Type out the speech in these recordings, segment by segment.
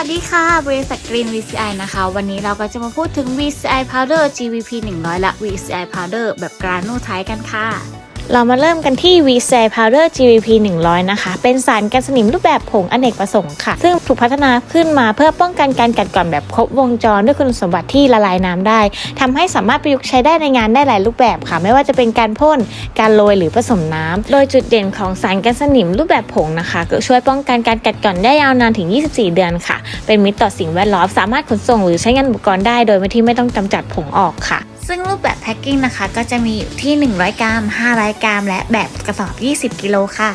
ัสดีค่ะ บริษัท Green VCI นะคะ วันนี้เราก็จะมาพูดถึง VCI Powder GVP 100 และ VCI Powder แบบกรานูไทกันค่ะ เรามาเริ่มกันที่ v c i Powder GVP 100 นะคะ เป็นสารกันสนิมรูปแบบผงอเนกประสงค์ค่ะ ซึ่งถูกพัฒนาขึ้นมาเพื่อป้องกันการกัดกร่อนแบบครบวงจรด้วยคุณสมบัติที่ละลายน้ำได้ทำให้สามารถประยุกต์ใช้ได้ในงานได้หลายรูปแบบค่ะ ไม่ว่าจะเป็นการพ่น การโรยหรือผสมน้ำโดยจุดเด่นของสารกันสนิมรูปแบบผงนะคะ ก็ช่วยป้องกันการกัดกร่อนได้ยาวนานถึง 24 เดือนค่ะ เป็นมิตรต่อสิ่งแวดล้อม สามารถขนส่งหรือใช้งานอุปกรณ์ได้ โดยที่ไม่ต้องกำจัดผงออกค่ะ ซึ่งรูปแบบแพ็กกิ้งนะคะ ก็จะมีอยู่ที่ 100 กรัม 500 กรัม และแบบกระสอบ 20 กิโลค่ะ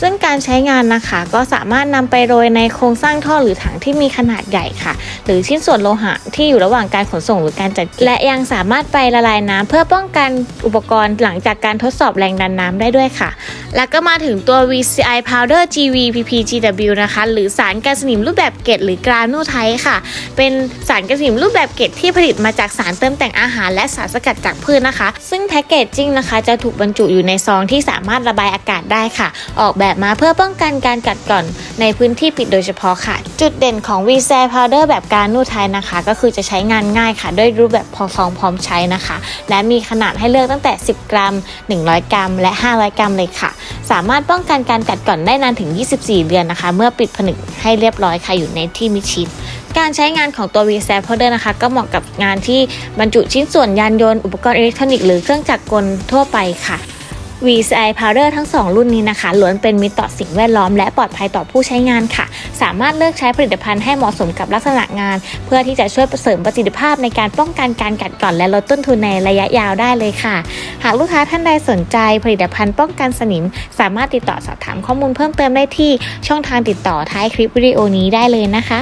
ซึ่งการใช้งานนะคะก็สามารถนำไปโรยในโครงสร้างท่อหรือถังที่มีขนาดใหญ่ค่ะ หรือชิ้นส่วนโลหะที่อยู่ระหว่างการขนส่งหรือการจัดเก็บและยังสามารถไปละลายน้ำเพื่อป้องกันอุปกรณ์หลังจากการทดสอบแรงดันน้ำได้ด้วยค่ะ แล้วก็มาถึงตัว VCI Powder GVPPGW นะคะ หรือสารกันสนิมรูปแบบเกล็ดหรือกรานูไทค่ะ เป็นสารกันสนิมรูปแบบเกล็ดที่ผลิตมาจากสารเติมแต่งอาหาร และสารสกัดจากพืชนะคะ ซึ่งแพ็กเกจจิ้งนะคะจะถูกบรรจุอยู่ในซองที่สามารถระบายอากาศได้ค่ะ ออกแบบมาเพื่อป้องกันการกัดกร่อนในพื้นที่ปิดโดยเฉพาะค่ะ จุดเด่นของ v c i Powder แบบการนูไทยนะคะ ก็คือจะใช้งานง่ายค่ะ ด้วยรูปแบบพอซองพร้อมใช้นะคะ และมีขนาดให้เลือกตั้งแต่ 10 กรัม 100 กรัม และ 500 กรัมเลยค่ะ สามารถป้องกันการกัดกร่อนได้นานถึง 24 เดือนนะคะ เมื่อปิดผนึกให้เรียบร้อยค่ะอยู่ในที่มิดชิดการใช้งานของตัว v c i Powder นะคะ ก็เหมาะกับงานที่บรรจุชิ้นส่วนยานยนต์ อุปกรณ์อิเล็กทรอนิกส์หรือเครื่องจักรกลทั่วไปค่ะ VCI Powder ทั้ง 2 รุ่นนี้นะคะล้วนเป็นมิตรต่อสิ่งแวดล้อมและปลอดภัยต่อผู้ใช้งานค่ะ สามารถเลือกใช้ผลิตภัณฑ์ให้เหมาะสมกับลักษณะงาน เพื่อที่จะช่วยเสริมประสิทธิภาพในการป้องกันการกัดกร่อนและลดต้นทุนในระยะยาวได้เลยค่ะ หากลูกค้าท่านใดสนใจผลิตภัณฑ์ป้องกันสนิม สามารถติดต่อสอบถามข้อมูลเพิ่มเติมได้ที่ช่องทางติดต่อท้ายคลิปวิดีโอนี้ได้เลยนะคะ